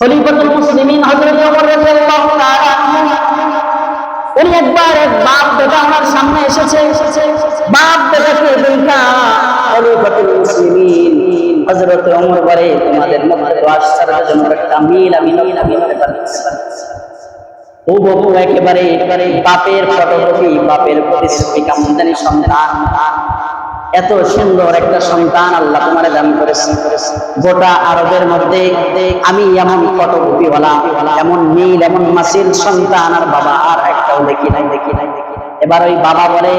খলিফাতুল মুসলিমিন হযরত ওমর রাদিয়াল্লাহু তাআলা উনি একবার এক বাপ বেটা ওনার সামনে এসেছে। বাপ বেটাকে দেখা খলিফাতুল মুসলিমিন, হযরত ওমর বলে তোমাদের মধ্যে তো একটা মিল আমি একেবারে বাপের ফটোকপি, বাপের প্রতিশ্রুতি কেমন জানি সন্তান এত সুন্দর একটা সন্তান আল্লাহ তোমারে দান করেছেন গোটা আরবের মধ্যে আমি এমন ফটোকপিওয়ালা এমন মিল এমন মাসিল সন্তান আর বাবা আর একটাও দেখি নাই। দেখি নাই এবার ওই বাবা বলে,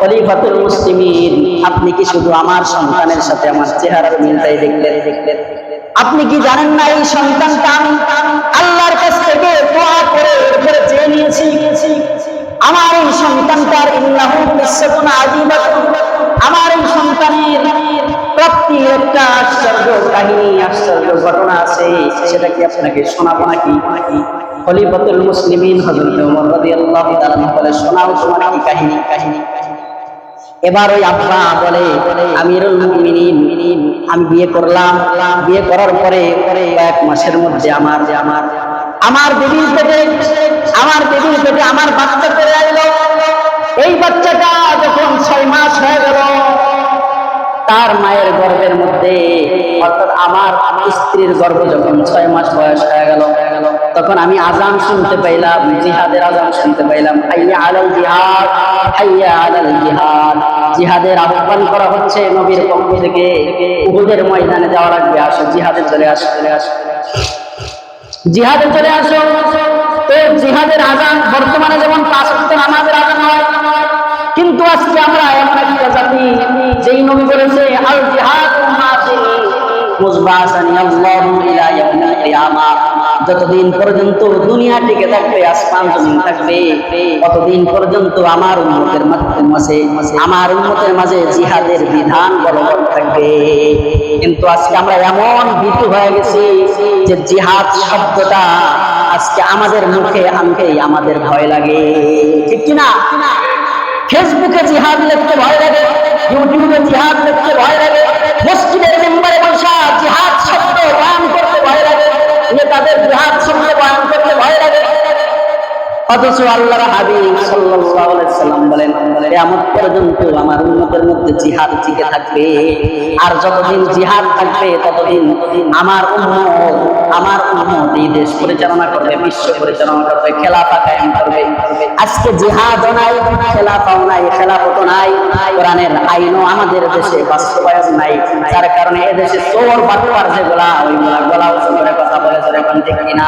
খলিফাতুল মুসলিমিন, আপনি কি শুধু আমার সন্তানের সাথে আমার চেহারার মিলটাই দেখলেন? দেখলেন আপনি কি জানেন না এই সন্তানটা আমি আল্লাহর কাছ থেকে দোয়া করে চেয়ে নিয়েছি? আমার এই সন্তানটার আমার এই সন্তানের প্রাপ্তি একটা আশ্চর্য কাহিনী আশ্চর্য ঘটনা আছে, সেটা কি আপনাকে শোনাবো নাকি? খলিফাতুল মুসলিমিন হযরত ওমর রাদিয়াল্লাহু তাআলা বলে, শোনাও তোমার কি কাহিনী? কাহিনী এবার ওই আব্বা বলে, আমিরুল মুমিনিন, আমি বিয়ে করলাম। বিয়ে করার পরে পরে এক মাসের মধ্যে আমার যে আমার আমার দেবীর পেটে, আমার দেবীর পেটে আমার বাচ্চা পেরে আইলো। এই বাচ্চাটা যখন ছয় মাস হয়ে গেল, তার মায়ের গর্ভের মধ্যে, অর্থাৎ আমার স্ত্রীর গর্ভ যখন ছয় মাস বয়স হয়ে গেল, তখন আমি আজান শুনতে পাইলাম, জিহাদের আজান শুনতে পাইলাম আলাল জিহাদ আলাল জিহাদ। জিহাদের আহ্বান করা হচ্ছে নবীর পক্ষ থেকে, উহুদের ময়দানে যাওয়া লাগবে, আসো, জিহাদে চলে আসো চলে আসো। জিহাদে চলে আসো। তো জিহাদের আজান বর্তমানে যেমন পাঁচ নামাজের আজান হয়, কিন্তু আজকে আমরা এমন একটা জাতি, যেই নবী বলেছে আল জিহাদ যতদিন পর্যন্ত দুনিয়া টিকে থাকবে, আসমান জমিন থাকবে, ততদিন পর্যন্ত আমার উম্মতের মাঝে, আমার উম্মতের মাঝে জিহাদের বিধান বলবৎ থাকবে। কিন্তু আজকে আমরা এমন ভীতু হয়ে গেছি যে জিহাদ শব্দটা আজকে আমাদের মুখে আনতেই আমাদের ভয় লাগে। ঠিক কি না ফেসবুকে জিহাদ লিখতে ভয় লাগে, ইউটিউবে জিহাদ লিখতে ভয় লাগে মসজিদের মেম্বারে বসা জিহাদ শব্দ বয়ান করতে ভয় লাগে। নেতাদের জিহাদ শব্দ বয়ান করতে ভয় অথচ আল্লাহর হাবিব সাল্লাল্লাহু আলাইহি সাল্লাম বলেন, কিয়ামত পর্যন্ত আমার উম্মতের মধ্যে জিহাদ টিকে থাকবে। আর যতদিন জিহাদ থাকবে, ততদিন আমার উম্মত আমার উম্মত এই দেশ পরিচালনা করবে, বিশ্ব পরিচালনা করবে, খেলাফা কায়েম করবে। আজকে জিহাদও নাই, খেলাফাও নাই, খেলাফতও নাই, কোরআনের আইনও আমাদের দেশে বাস্তবায়ন নাই, যার কারণে এদেশে চোর বাটুয়ার যেগুলা, ওইগুলা গলা উঁচু করে কথা বলে চলে এখন ঠিক কিনা?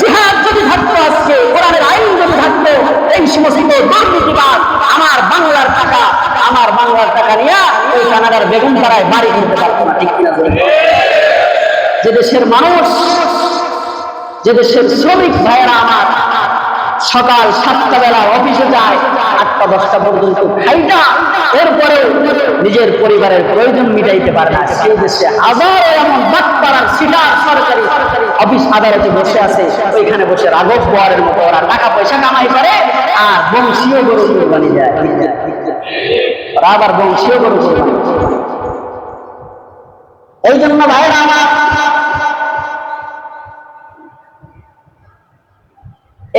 জিহাদ যদি থাকতো আজকে, কোরআনের আইন যদি থাকতো, এই সমস্ত দুর্নীতিবাদ আমার বাংলার টাকা, আমার বাংলার টাকা নিয়ে ওই কানাডার বেগুন পাড়ায় বাড়ি কিনতে পারতো না, ঠিক কিনা যে দেশের মানুষ, যে দেশের শ্রমিক ভাইয়েরা আমার সকাল সাতটা বেলা অফিসে যায়, আটটা, দশটা পর্যন্ত খাইটা এরপরে নিজের পরিবারের প্রয়োজন মিটাইতে পারে না। সেই দেশে হাজারো এমন বাটপাড়ার সিটার সরকারি অফিস আদালতে বসে আছে। ওইখানে বসে রাঘব বোয়ারের মতো ওরা টাকা পয়সা কামাই করে আর বংশীয় গরু কোরবানি যায় আবার বংশীয় গরু এই জন্য ভাইরা আমার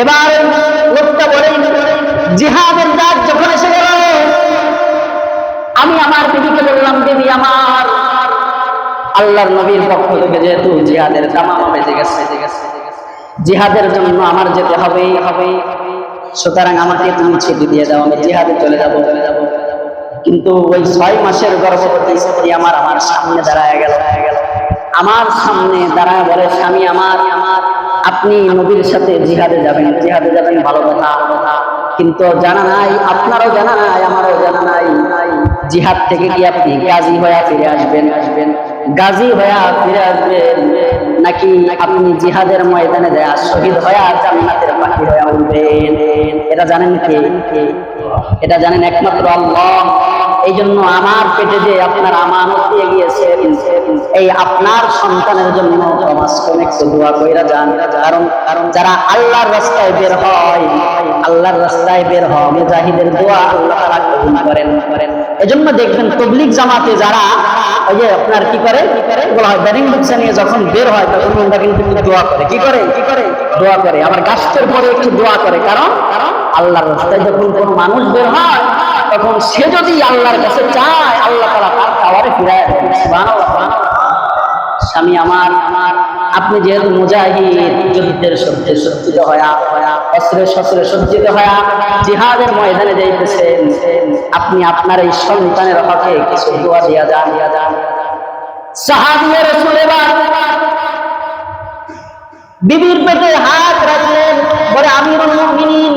এবার লোকটা বলে, জিহাদের ডাক যখন এসে গেল, আমি আমার দিদিকে বললাম দিদি আমার, আল্লাহর নবীর পক্ষ থেকে যেহেতু জিহাদের জামামা বেজে গেছে গেছে জিহাদের জন্য আমার যেতে হবে হবে সুতরাং আমাকে তুমি ছেড়ে দিয়ে দাও, আমি জিহাদে চলে যাব। চলে যাব কিন্তু ওই ছয় মাসের গর্ভবতী স্ত্রী আমার আমার সামনে দাঁড়ায় গেল। আমার সামনে দাঁড়ায় বলে, স্বামী আমার আমার আপনি নবীর সাথে জিহাদে যাবেন জিহাদে যাবেন ভালো কথা। কিন্তু জানা নাই, আপনারও জানা নাই, আমারও জানা নাই। জিহাদ থেকে কি আপনি গাজী হয়ে ফিরে আসবেন? আসবেন গাজী হয়ে ফিরে আসবেন। নাকি আপনি জিহাদের ময়দানে যায় শহীদ হয়ে জান্নাতের পাখি হয়ে উঠবেন? এটা জানেন কে? এটা জানেন একমাত্র আল্লাহ। এই জন্য আমার পেটে যে আপনার আমানত দিয়ে গিয়েছেন এই আপনার সন্তানের জন্য দোয়া যারা আল্লাহর রাস্তায় বের হয়, আল্লাহর রাস্তায় বের হয়, মুজাহিদের দোয়া আল্লাহ তাআলা কবুল করেন। করেন এজন্য দেখবেন তবলিগ জামাতে যারা, ওই যে আপনার কি করে? কি করে বলা হয় ব্যারিং বুকসা নিয়ে যখন বের হয়, তখন ওরা কিন্তু দোয়া করে। কি করে? কি করে দোয়া করে। আবার গাছের পরে একটু দোয়া করে। কারণ আল্লাহর রাস্তায় যখন কোনো মানুষ বের হয়, তখন সে যদি আল্লাহর কাছে চায়, আল্লাহ তারা তার খাওয়ারে ফিরায়। স্বামী আমার আমার আপনি যেহেতু মুজাহিদ, যুদ্ধের সজ্জিত হয়া, অস্ত্রে শস্ত্রে সজ্জিত হয়া, জিহাদের ময়দানে যাইতেছেন, আপনি আপনার এই সন্তানের হকে কিছু দোয়া দিয়া যান। বিবির পেটে হাত রাখলেন মুমিনিন,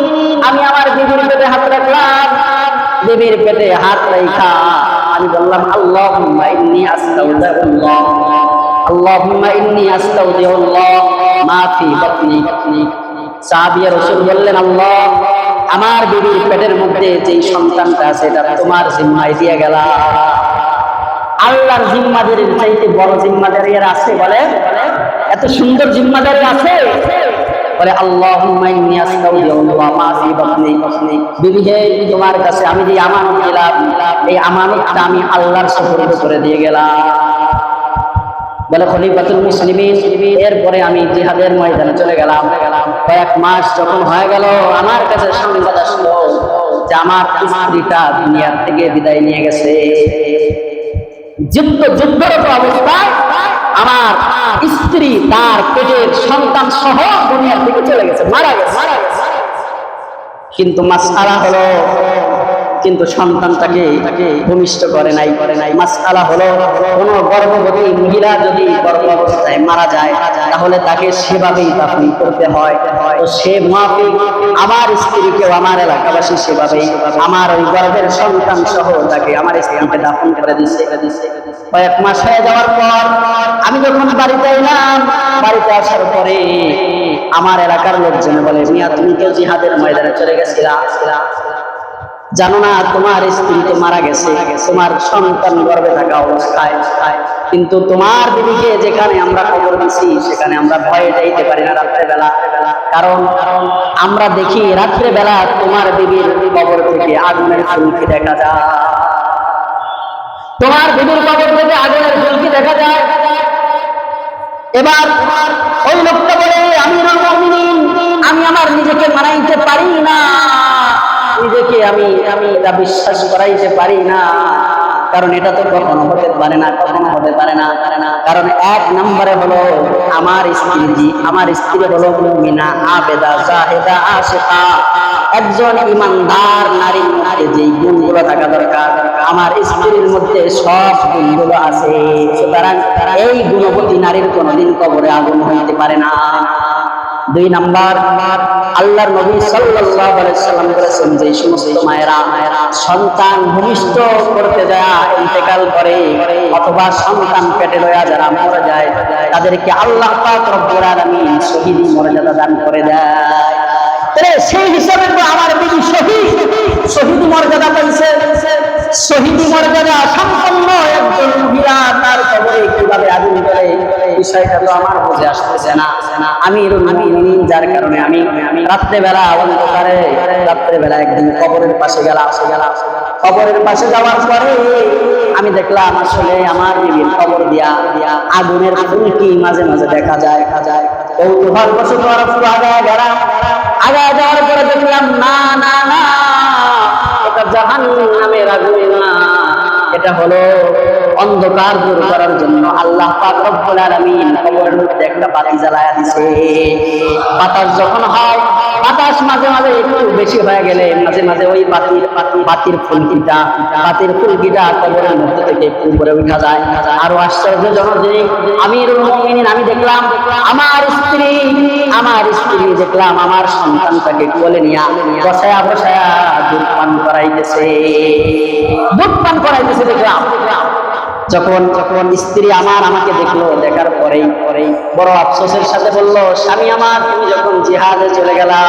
আমি আমার বিবির পেটে হাত রাখলাম, বিবির পেটে হাত রাখা আমি বললাম আল্লাহ আস্তাউদিউল্লাহ আল্লাহুম্মা ইন্নী আস্তাউদিউল্লাহ মা ফি বাতনি। সাহাবিয়া রাসূল বললেন, আল্লাহ, আমার বিবির পেটের মধ্যে যেই সন্তানটা আছে, এটা তোমার জিম্মায় দিয়ে গেলাম আল্লাহর জিম্মাদারির চাইতে বড় জিম্মাদারি আর আছে বলে? এত সুন্দর জিম্মাদারি আছে? বলে বাতনি। বিবি, হে তোমার কাছে আমি যে আমানত এই আমানতটা আমি আল্লাহর সুপুর্দ করে দিয়ে গেলাম। বলে খলিফাতুল মুসলিমিন, এরপরে আমি জিহাদের ময়দানে চলে গেলাম। কয়েক মাস যখন হয়ে গেল, আমার কাছে সংবাদ আসলো যে আমার স্ত্রীটা দুনিয়ার থেকে বিদায় নিয়ে গেছে। যুদ্ধ যুদ্ধরত অবস্থায় আমার স্ত্রী, তার পেটের সন্তান সহ দুনিয়ার থেকে চলে গেছে, মারা গেছে। কিন্তু মাসালা হলো কিন্তু সন্তানটাকে ভূমিষ্ঠ করে নাই করে নাই। মাসালা হলো কোন গর্ভবতী মহিলা যদি গর্ভ অবস্থায় মারা যায়, তাহলে তাকে সেভাবেই দাফন করতে হয়। তো সে মাফিক, আমার স্ত্রীকেও আমার এলাকাবাসী সেভাবেই, আমার ওই গর্ভের সন্তান সহ তাকে আমার স্ত্রীকে দাফন করে দিচ্ছে কয়েক মাস হয়ে যাওয়ার পর আমি যখন বাড়িতে এলাম, বাড়িতে আসার পরে আমার এলাকার লোকজন বলে, মিয়া, তুমি তো জিহাদের ময়দানে চলে গেছিলা। জানো না তোমার স্ত্রী তো মারা গেছে, তোমার সন্তান গর্ভে থাকা অবস্থায়। কিন্তু তোমার বিবিকে যেখানে আমরা খবর দিছি, সেখানে আমরা ভয়ে যাইতে পারি না রাত্রে বেলা কারণ কারণ আমরা দেখি রাত্রে বেলা তোমার বিবির কবর থেকে আগুনের ফুলকি দেখা যায়। তোমার বিবির কবর থেকে আগুনের ফুলকি দেখা যায়। এবার ওই লোকটা বলে আমি আমি আমার নিজেকে মানাইতে পারি না। আমি আমি এটা বিশ্বাস করাইতে পারি না। কারণ এটা তো কখনো হতে পারে না, কখনো হতে পারে না কারণ এক নম্বরে হলো আমার স্ত্রী আমার স্ত্রী হলো মুমিনা, আবেদা, জাহেদা আশিকা একজন ইমানদার নারীর মধ্যে যেই গুণগুলো থাকা দরকার, আমার স্ত্রীর মধ্যে সব গুণগুলো আছে। সুতরাং এই গুণবতী নারীর কোনোদিন কবরে আগুন হইতে পারে না। দুই নাম্বার, আল্লাহর নবী সাল্লাল্লাহু আলাইহি সাল্লাম বলেছেন যে সমস্ত মায়েরা সন্তান ভূমিষ্ঠ করতে যায় ইন্তেকাল করে অথবা সন্তান পেটে লয়া যারা মারা যায়, তাদেরকে আল্লাহ পাক রব্বুল আলামিন শহীদ মর্যাদা দান করে দেয়। সেই হিসাবে আমার বিবি শহীদ শহীদ মর্যাদা পাইছে শহীদ মর্যাদা সম্পন্ন একজন মহিলা তার কবরে কীভাবে আগুন বিষয়টা তো আমার বুঝে আসতেছে না। আমি যার কারণে আমি রাত্রেবেলা অন্ধকারে, রাত্রেবেলা একদিন কবরের পাশে কবরের পাশে যাওয়ার পরে আমি দেখলাম আসলে আমার বিবির কবর দিয়া দিয়া আগুনের ফুলকি মাঝে মাঝে দেখা যায়। দেখা যায় কৌতূহল বসত আগায় গেলাম। আগায় যাওয়ার পরে দেখলাম, না না না জাহান নামের আগুন না। এটা হলো অন্ধকার দূর করার জন্য আল্লাহ একটা বাতি জ্বালায়া দিছে। বাতাস যখন হয়, বাতাস মাঝে মাঝে একটু বেশি হয়ে গেলে মাঝে মাঝে ওই বাতির বাতির ফুলকিটা বাতির ফুলকিটা কবরের মধ্যে থেকে উপরে উঠা যায়। আরও আশ্চর্যজনক আমিরুল মুমিনিন, আমি দেখলাম আমার স্ত্রী আমার স্ত্রী দেখলাম আমার সন্তানটাকে কোলে নিয়া বসায়া বসায়া দুধ পান করাইতেছে। দুধ পান করাইতেছে দেখলাম। যখন যখন স্ত্রী আমার আমাকে দেখল, দেখার পরেই পরেই বড় আফসোসের সাথে বলল, স্বামী আমার, তুমি যখন জিহাদে চলে গেলা,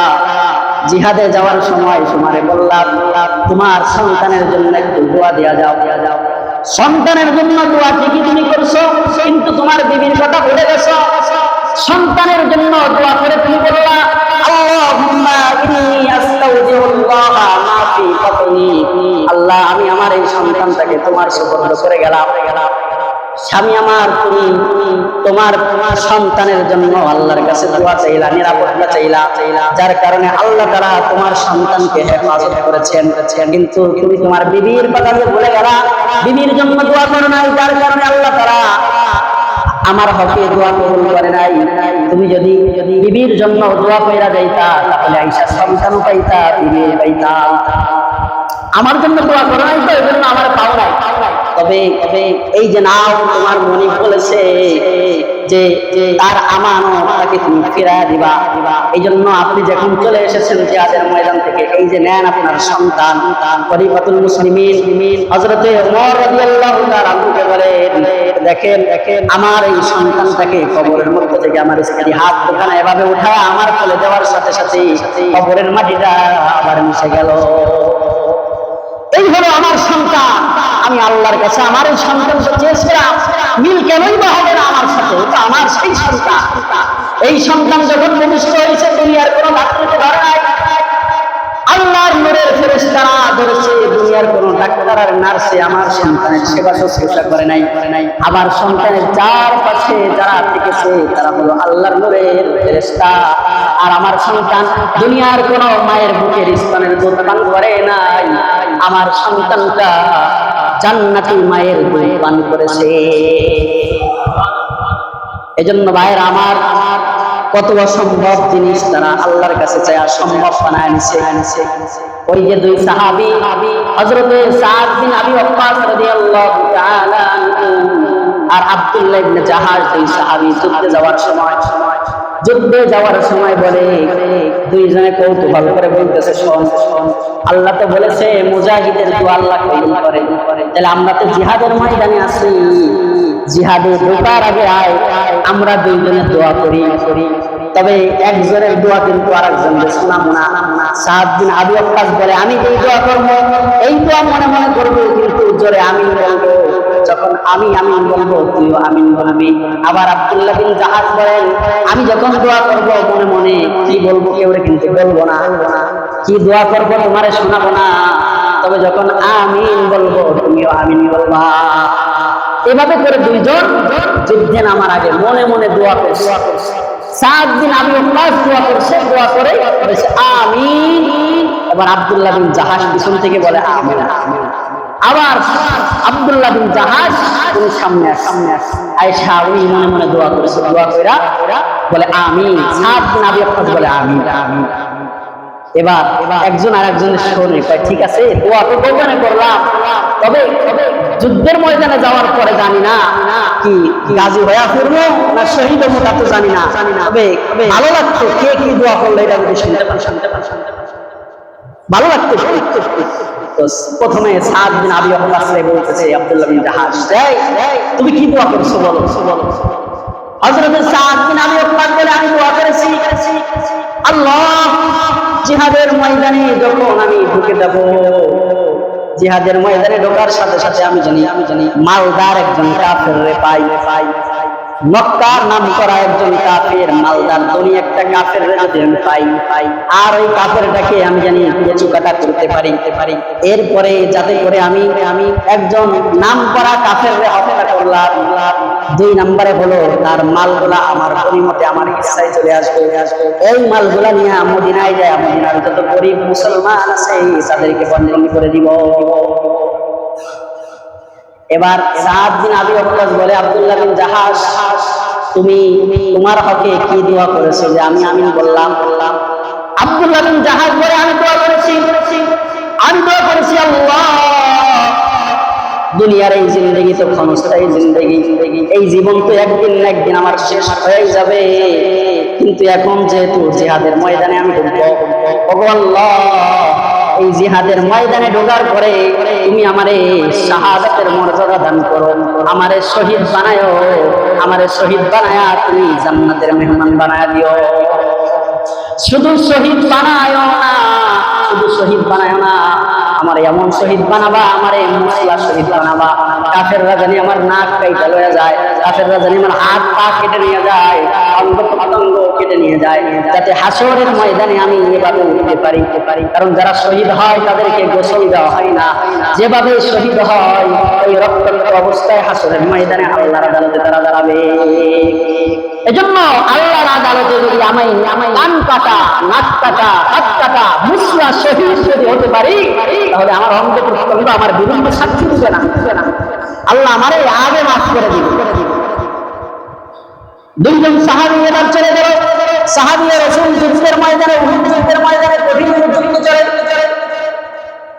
জিহাদে যাওয়ার সময় তোমারে বললাম, তোমার সন্তানের জন্য একটু দোয়া দেওয়া যাও দেওয়া যাও। সন্তানের জন্য দোয়া ঠিকই তুমি করছ, কিন্তু তোমার বিবির কথা ভুলে গেছো। সন্তানের জন্য দোয়া করে তুমি আল্লাহ, আমি আমার এই সন্তানটাকে তোমার সুপর্দ করে গেলাম। গেলাম স্বামী আমার, তুমি তোমার তোমার সন্তানের জন্য আল্লাহর কাছে দোয়া চাইলা, নিরাপত্তা চাইলা চাইলা যার কারণে আল্লাহ তারা তোমার সন্তানকে হেফাজত করেছেন। কিন্তু তুমি তোমার বিবির কথা বলে গেলা, বিবির জন্য দোয়া করো নাই, যার কারণে আল্লাহ তারা আমার হকে দোয়া কবুল করে নাই। তুমি যদি যদি বিবির জন্য দোয়া কইরা যাইতা, তাহলে আইসা সন্তানও পাইতা বিবি পাইতা। আমার জন্য দোয়া করো নাই তো এই জন্য আমার পাও নাই। তবে তবে এই যে নাও তোমার মনে বলেছে যে যে তার আমানো তাকে তুমি ফিরায় দিবা। এই জন্য আপনি যখন চলে এসেছেন জিহাদের ময়দান থেকে, এই যে নেন আপনার সন্তান খলিফাতুল মুসলিমিন, হযরতে ওমর রাদিয়াল্লাহু তাআলা বলেন দেখেন দেখেন, আমার এই সন্তানটাকে কবরের মধ্যে থেকে আমার স্ত্রী হাত দোকানে এভাবে উঠায়, আমার কোলে দেওয়ার সাথে সাথে কবরের মাটিটা আবার মিশে গেল। সন্তান। আমি আল্লাহর কাছে আমার এই সন্তানকে চেয়েছিলাম। মিল কেনই বা হবে না আমার সাথে? এটা আমার সেই সন্তান। এই সন্তান যখন মনুষ্য হয়েছে, দুনিয়ার কোনো ডাক্তারকে ধরে নাই আল্লাহর নূরের ফেরেশতারা দুনিয়ার কোন ডাক্তার আর আমার সন্তানের সেবা শুশ্রূষা করে নাই। করে নাই আমার সন্তানের যারা থেকেছে, তারা হলো আল্লাহর নূরের ফেরেশতা। আর আমার সন্তান দুনিয়ার কোন মায়ের বুকের স্তনের দুধ পান করে নাই। আমার সন্তানটা জান্নাতি মায়ের দুধ করেছে। এজন্য ভাইয়ের আমার আমার কত অসম্ভব জিনিস তারা আল্লাহর কাছে চায় সম্ভব বানায় নিছে। ওই যে দুই সাহাবি, হযরতে সাদ বিন আবি ওয়াক্কাস রাদিয়াল্লাহু তাআলা আর আব্দুল্লাহ ইবনে জাহাজ দুই সাহাবি যুদ্ধে যাওয়ার সময় যুদ্ধে যাওয়ার সময় বলে দুইজনে কৌতূহল করে বলতেছে, শোন আল্লাহ তো বলেছে, মুজাহিদের তো আল্লাহ কবুল করে। তাহলে আমরা তো জিহাদের ময়দানে আছি। জিহাদে ঢোকার আগে আয়, আমরা দুইজনে দোয়া করি। করি তবে একজনের দোয়া কিন্তু আর একজনের শোনাম না। সাত দিন আবু আক্কাস বলে, আমি যেই দোয়া করব। এই দোয়া মনে মনে করব, কিন্তু জোরে আমি বলব। যখন আমি আমিন বলব, তুইও আমিন বলবি। আবার আব্দুল্লাহ বিন জাহাজ বলেন, আমি যখন দোয়া করব, মনে মনে কি বলব কেউ কিন্তু বলব না। কি দোয়া করব তোমারে শোনাবো না। তবে যখন আমিন বলব, তুমিও আমিন বলবা। এভাবে করে দুইজন যুদ্ধে নামার আগে মনে মনে দোয়া করছে। সাত দিন আমি ক্লাস দোয়া করছে, দোয়া করে আমিন। এবার আব্দুল্লাহ বিন জাহাজ পিছন থেকে বলে, আমিন আমিন। আবার আব্দুল্লাহ বিন জাহাজ তুমি সামনে সামনে আয়সা উনি মনে মনে দোয়া করেছে, দোয়া কইরা বলে, আমিন। সাত দিন আবি আব্বাস বলে, আমিন। আমিন এবার একজন আর একজনের শোনে ঠিক আছে, দোয়া তো গোপনে করলাম। তবে যুদ্ধের ময়দানে যাওয়ার পরে জানি না কি গাজী হয়ে ফিরবো না শহীদ হব, তা তো জানি না। তবে ভালো লাগতো কে কি দোয়া করল, এটা যদি শুনতে পান। শুনতে পান শুনতে পান ভালো লাগতো তো প্রথমে সাত দিন আবি আব্বাসরে বলতেছে আব্দুল্লাহ বিন জাহাজ এই তুমি কি দোয়া করছ? বলো বলো ওয়াক্কাস বলে। আমি দোয়া জিহাদের ময়দানে যখন আমি ঢুকে ঢোকার সাথে সাথে আমি জানি আমি জানি মালদার একজন পাই পাই। মক্কার নাম করা একটা কাফের পাই। আর ওই আমি জানি কাটা করতে পারি। পারি এরপরে যাতে করে আমি আমি একজন নাম করা কাফের দুই নম্বরে হলো তার মালগুলা আমার পরিমতে আমার ইচ্ছায় চলে আসবে। এই মালগুলা নিয়ে মদিনায় যায় যত গরিব মুসলমান আছে, তাদেরকে করে দিব। এবার সাত দিন আবি অক্কাস বলে আব্দুল্লাহ বিন জাহাজ তুমি তোমার হকে কি দোয়া করেছ? যে আমি আমিন বললাম। বললাম আব্দুল্লাহ বিন জাহাজ বলে, আমি দোয়া করেছি। আমি দোয়া করেছি আল্লাহ। দুনিয়ার এই জিন্দগি তো ক্ষণস্থায়ী জিন্দগি। এই জীবন তো একদিন না একদিন আমার শেষ হয়ে যাবে। কিন্তু এখন যেহেতু জিহাদের ময়দানে আমি ঢুকবো আল্লাহ এই জিহাদের ময়দানে ঢোকার পরে তুমি আমারে শাহাদাতের মর্যাদা দান করো, আমারে শহীদ বানায়, আমারে শহীদ বানায়া তুমি জান্নাতের মেহমান বানায় দিও। শুধু শহীদ বানায় না, শুধু শহীদ বানায় না আমার এমন শহীদ বানাবা, আমার মুসলা শহীদ বানাবা। কাফের রাজানি আমার নাক কাইটা লয়ে যায় কাফের রাজানি আমার হাত পা কেটে নিয়ে যায়, অঙ্গ প্রত্যঙ্গ কেটে নিয়ে যায়। যাতে হাসরের ময়দানে আমি এভাবে উঠতে পারি। পারি কারণ যারা শহীদ হয়, তাদেরকে গোসল দেওয়া হয় না। যেভাবে শহীদ হয় ওই রক্তাক্ত অবস্থায় হাসরের ময়দানে আল্লাহর আদালতে তারা দাঁড়াবে। এজন্য আল্লাহর আদালতে যদি আমি আমি কান কাটা, নাক কাটা, হাত কাটা মুসলা শহীদ যদি হতে পারি তাহলে আমার প্রত্যঙ্গ আমার বিরুদ্ধে সাক্ষী দিবে না। আল্লাহ আমার এই আগে মাফ করে দিবে। দুইজন সাহাবি এবার চলে গেল। সাহাবিয়া রসুল যুদ্ধের ময়দানে যুদ্ধের ময়দানে কঠিন যুদ্ধ চলে।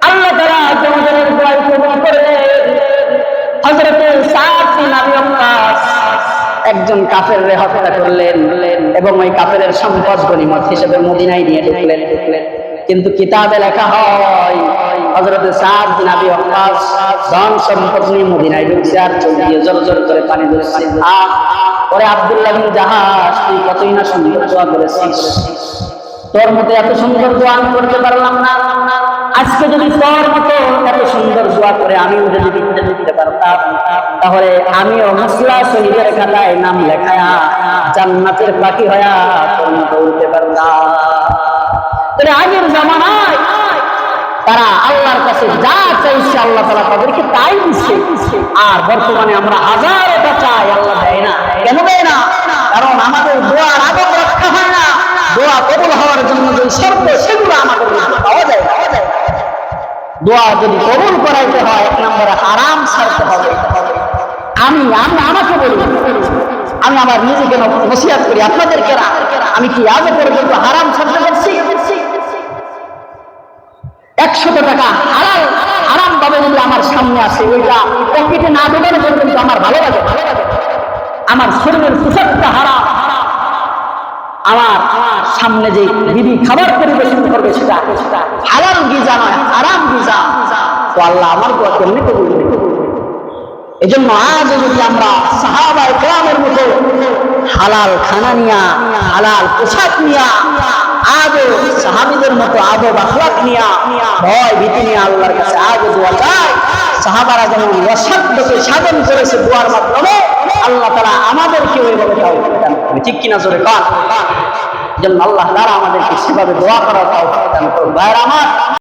আল্লাহ তারা সাদ বিন আবি একজন কাফের হত্যা করলেন এবং ওই কাফেরের সম্পদ গনিমত হিসেবে মদিনায় নিয়ে ঢুকলেন। কিন্তু কিতাবে লেখা হয় হযরতে সাদ বিন আবি ওয়াক্কাস ধন সম্পদ নিয়ে মদিনায় ঢুকছে আর চোখ দিয়ে করে পানি ধরছে। পরে আব্দুল্লাহ বিন জাহাজ তুই কতই না সুন্দর দোয়া করেছিস। তোর মতো এত সুন্দর দোয়া আমি করতে পারলাম না। আজকে যদি তোর মতো এত সুন্দর দোয়া করে আমি যদি পারতাম, তাহলে আমিও মুসলা শহীদের খাতায় নাম লেখায়া জান্নাতের পাখি হয়া তোর মতো উঠতে পারতাম। আগের জামানায় তারা আল্লাহর কাছে যা চাইছে আল্লাহ তালা তাদেরকে তাই দিচ্ছে। আর বর্তমানে আমরা হাজারোটা চাই আল্লাহ দেয় না। কেন দেয় না? কারণ আমাদের দোয়ার আদব রক্ষা হয় না। দোয়া কবুল হওয়ার জন্য যে শর্ত, সেগুলো আমাদের মধ্যে পাওয়া যায়। পাওয়া যায় দোয়া যদি কবুল করাইতে হয়, এক নম্বরে আরাম ছাড়তে হবে। আমি আমি আমাকে বলি, আমি আমার নিজেকে নসিহাত করি। আপনাদেরকে না, আমি কি আজ পর্যন্ত হারাম ছাড়তে পারছি? একশত টাকা হারাম হারাম ভাবে যদি আমার সামনে আসে, ওইটা পকেটে না ঢোকানো পর্যন্ত আমার ভালো লাগে আমার শরীরের পোশাকটা হারা আমার সামনে যে দিদি খাবার পরিবেশন করবে সেটা হারাম গিজা নয় আরাম গিজা। তো আল্লাহ আমার দোয়া কেমনি করবে? এজন্য আজ যদি আমরা সাহাবায় গ্রামের মতো হালাল খানা নিয়া, হালাল পোশাক নিয়া আজও সাহাবিদের মতো আদব আখলাক নিয়া, ভয় ভীতি নিয়ে আল্লাহর কাছে আজও দোয়া চাই। সাহাবারা যেমন অসাধ্যকে সাধন করেছে দোয়ার মাধ্যমে, আল্লাহ তারা আমাদেরকে ওইভাবে তাও ঠিক কিনা জোরে কান? জন্য আল্লাহ তারা আমাদেরকে সেভাবে দোয়া করা তাও দান করবে আর আমার